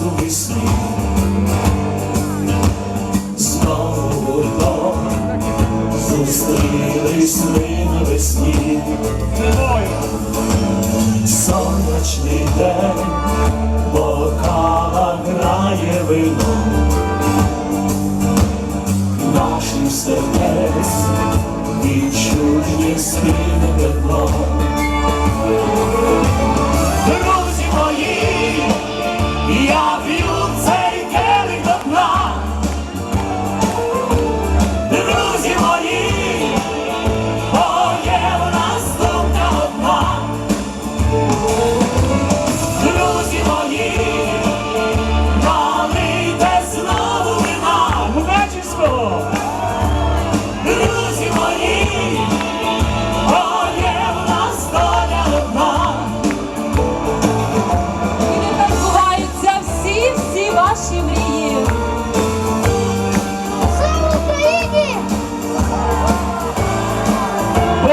ласковий сніг, знову гуртом зустрілись ми навесні, сонячний день, бокала грає вино, нашим сердець відчужні спільним.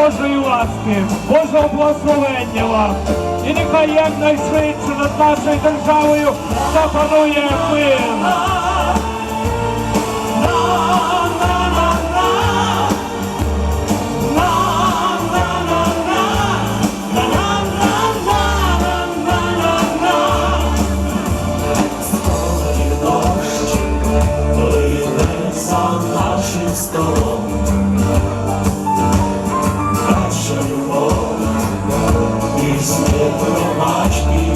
Божої ласки, Божого благословення вам. І нехай якнайшвидше над нашою державою запанує мир. Esse tempo não